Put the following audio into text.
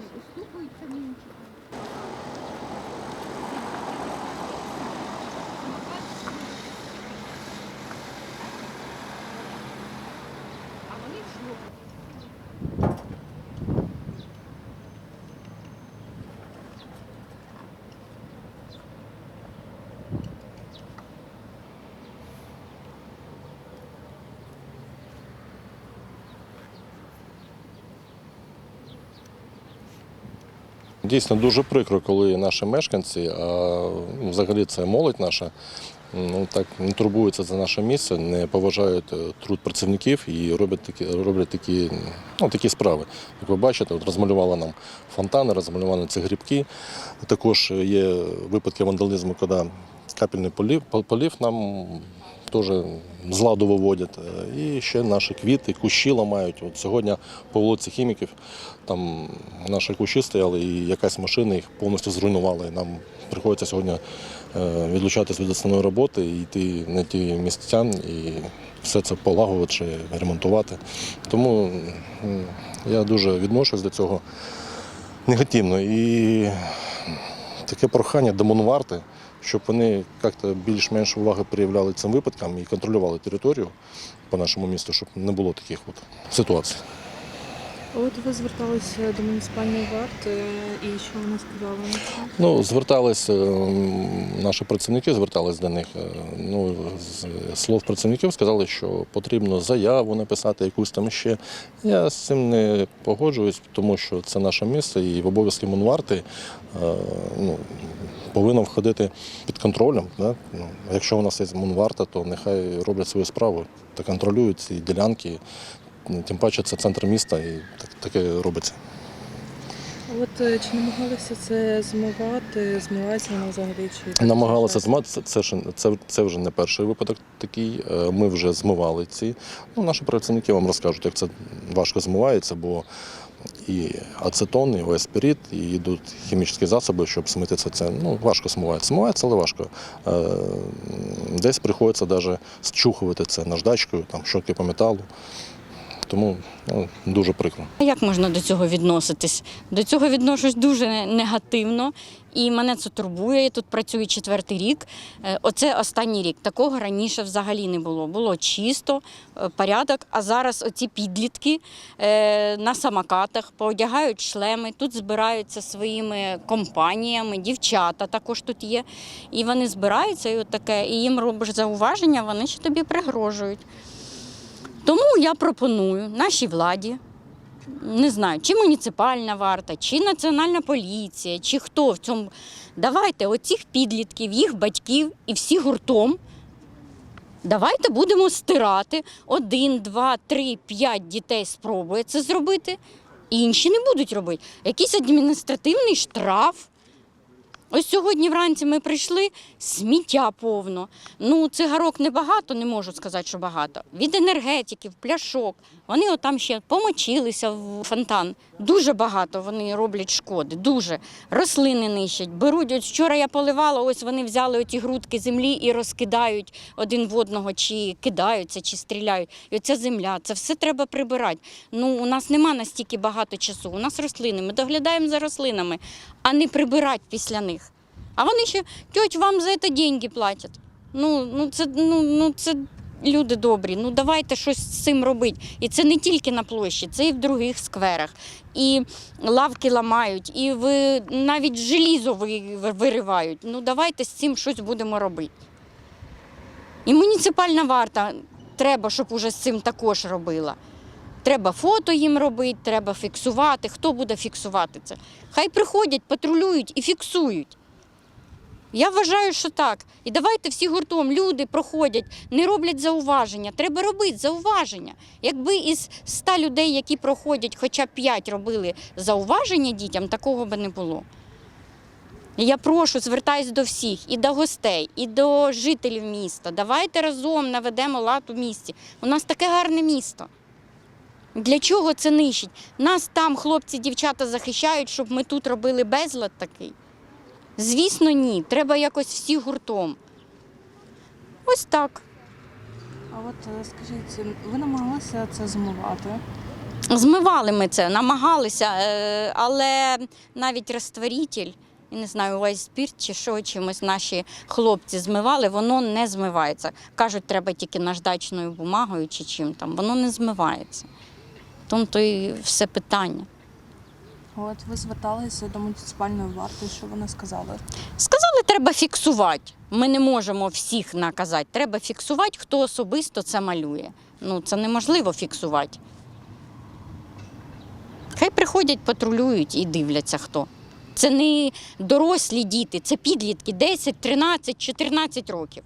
І оце вони Дійсно дуже прикро, коли наші мешканці, а ну, взагалі це молодь наша, ну так не турбуються за наше місце, не поважають е, труд працівників і роблять такі, роблять такі, ну, такі справи. Як ви бачите, от розмалювали нам фонтани, розмалювали ці грибки. Також є випадки вандалізму, коли капельний полів, полів нам теж з ладу виводять. Е, І ще наші квіти, кущі ламають. От сьогодні по вулиці хіміків там наші кущі стояли, і якась машина їх повністю зруйнувала. І нам приходиться сьогодні е, відлучатись від основної роботи і йти на ті місця і все це полагодити ремонтувати. Тому я дуже відношусь до цього негативно. І таке прохання до Монварти, щоб вони як-то більш-менш уваги проявляли цим випадкам і контролювали територію по нашому місту, щоб не було таких от ситуацій. От ви зверталися до муніципальної варти, і що вони сказали? Ну, звертались, е, наші працівники звертались до них. е, Ну, з слов працівників сказали, що потрібно заяву написати, якусь там ще. Я з цим не погоджуюсь, тому що це наше місце і в обов'язки Монварти е, ну, повинно входити під контролем. Да? Ну, якщо у нас є Монварта, то нехай роблять свою справу та контролюють ці ділянки. Тим паче це центр міста і таке робиться. От е, чи намагалися це змивати, змивається воно взагалі? Чи Намагалися змати, це, це, це вже не перший випадок такий. Е, Ми вже змивали ці. Ну, наші працівники вам розкажуть, як це важко змивається, бо і ацетон, і веспірит, і йдуть хімічні засоби, щоб смити це. ну, важко змивається. Смивається, але важко. Е, Десь приходиться навіть счухувати це наждачкою, там, шоки по металу. Тому ну, дуже прикро. Як можна до цього відноситись? До цього відношусь дуже негативно, і мене це турбує. Я тут працюю четвертий рік. Е, Оце останній рік. Такого раніше взагалі не було. Було чисто, е, порядок. А зараз оці підлітки е, на самокатах поодягають шлеми, тут збираються своїми компаніями, дівчата також тут є. І вони збираються, і от таке, і їм робиш зауваження, вони ще тобі пригрожують. Тому я пропоную нашій владі, не знаю, чи муніципальна варта, чи національна поліція, чи хто в цьому. Давайте оцих підлітків, їх батьків і всі гуртом. Давайте будемо стирати. Один, два, три, п'ять дітей спробує це зробити, інші не будуть робити. Якийсь адміністративний штраф. Ось сьогодні вранці ми прийшли, сміття повно. Ну, цигарок небагато, не можу сказати, що багато. Від енергетиків, пляшок. Вони отам ще помочилися в фонтан. Дуже багато вони роблять шкоди, дуже. Рослини нищать. Беруть, от вчора я поливала, ось вони взяли оті грудки землі і розкидають один в одного, чи кидаються, чи стріляють. І оця земля, це все треба прибирати. Ну, у нас нема настільки багато часу. У нас рослини, ми доглядаємо за рослинами, а не прибирати після них. А вони ще тьоть, вам за це деньги платять. Ну, ну, це, ну, ну, це люди добрі. Ну давайте щось з цим робити. І це не тільки на площі, це і в других скверах. І лавки ламають, і ви навіть желізо ви- виривають. Ну давайте з цим щось будемо робити. І муніципальна варта треба, щоб уже з цим також робила. Треба фото їм робити, треба фіксувати. Хто буде фіксувати це? Хай приходять, патрулюють і фіксують. Я вважаю, що так. І давайте всі гуртом люди проходять, не роблять зауваження. Треба робити зауваження. Якби із 100 людей, які проходять, хоча б 5 робили зауваження дітям, такого би не було. Я прошу, звертаюсь до всіх, і до гостей, і до жителів міста. Давайте разом наведемо лад у місті. У нас таке гарне місто. Для чого це нищить? Нас там хлопці, дівчата захищають, щоб ми тут робили безлад такий. Звісно, ні. Треба якось всі гуртом. Ось так. А от е, скажіть, ви намагалися це змивати? Змивали ми це, намагалися, е, але навіть розтворитель, не знаю, увесь спірт чи що, чимось наші хлопці змивали, воно не змивається. Кажуть, треба тільки наждачною бумагою чи чим там, воно не змивається. Тому то і все питання. От ви зверталися до муніципальної варти, що вони сказали? Сказали, треба фіксувати. Ми не можемо всіх наказати. Треба фіксувати, хто особисто це малює. Ну, це неможливо фіксувати. Хай приходять, патрулюють і дивляться хто. Це не дорослі діти, це підлітки 10, 13, 14 років.